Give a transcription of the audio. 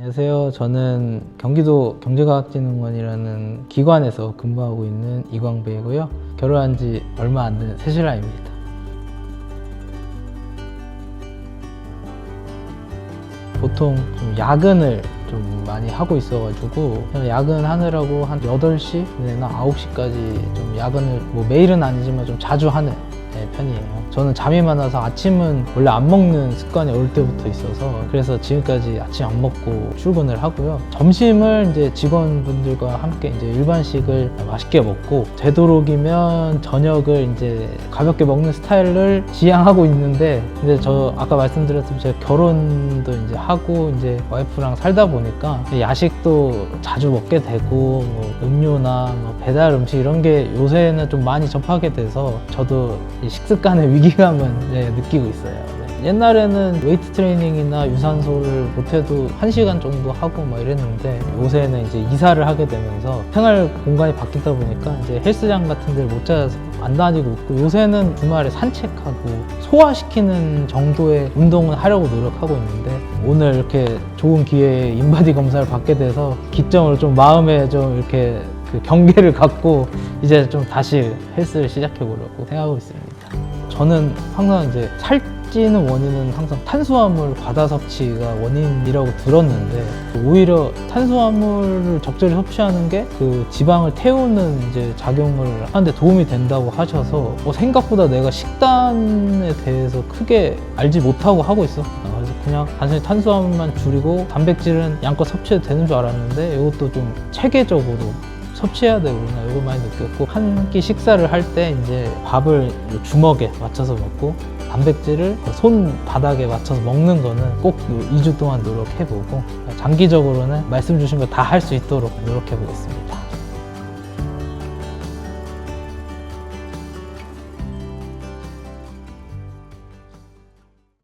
안녕하세요. 저는 경기도 경제과학진흥원이라는 기관에서 근무하고 있는 이광배이고요. 결혼한 지 얼마 안 된 새신랑입니다. 보통 좀 야근을 좀 많이 하고 있어가지고 야근하느라고 한 8시나 9시까지 좀 야근을 뭐 매일은 아니지만 좀 자주 하는 네, 편이에요. 저는 잠이 많아서 아침은 원래 안 먹는 습관이 어릴 때부터 있어서 그래서 지금까지 아침 안 먹고 출근을 하고요. 점심을 이제 직원분들과 함께 이제 일반식을 맛있게 먹고 되도록이면 저녁을 이제 가볍게 먹는 스타일을 지향하고 있는데 근데 저 아까 말씀드렸듯이 제가 결혼도 이제 하고 이제 와이프랑 살다 보니까 야식도 자주 먹게 되고 뭐 음료나 뭐 배달 음식 이런 게 요새는 좀 많이 접하게 돼서 저도 이 식습관의 위기감은 네, 느끼고 있어요. 네. 옛날에는 웨이트 트레이닝이나 유산소를 못해도 한시간 정도 하고 막 이랬는데 요새는 이제 이사를 하게 되면서 생활 공간이 바뀌다 보니까 이제 헬스장 같은 데를 못 찾아서 안 다니고 있고 요새는 주말에 산책하고 소화시키는 정도의 운동은 하려고 노력하고 있는데 오늘 이렇게 좋은 기회에 인바디 검사를 받게 돼서 기점으로 좀 마음에 좀 이렇게 그 경계를 갖고 이제 좀 다시 헬스를 시작해 보려고 생각하고 있습니다. 저는 항상 이제 살 찌는 원인은 항상 탄수화물 과다 섭취가 원인이라고 들었는데 오히려 탄수화물을 적절히 섭취하는 게 그 지방을 태우는 이제 작용을 하는데 도움이 된다고 하셔서 어, 생각보다 내가 식단에 대해서 크게 알지 못하고 하고 있었구나. 그래서 그냥 단순히 탄수화물만 줄이고 단백질은 양껏 섭취해도 되는 줄 알았는데 이것도 좀 체계적으로 섭취해야 되구나 이거 많이 느꼈고 한 끼 식사를 할 때 이제 밥을 주먹에 맞춰서 먹고 단백질을 손 바닥에 맞춰서 먹는 거는 꼭 2주 동안 노력해보고 장기적으로는 말씀 주신 거 다 할 수 있도록 노력해 보겠습니다.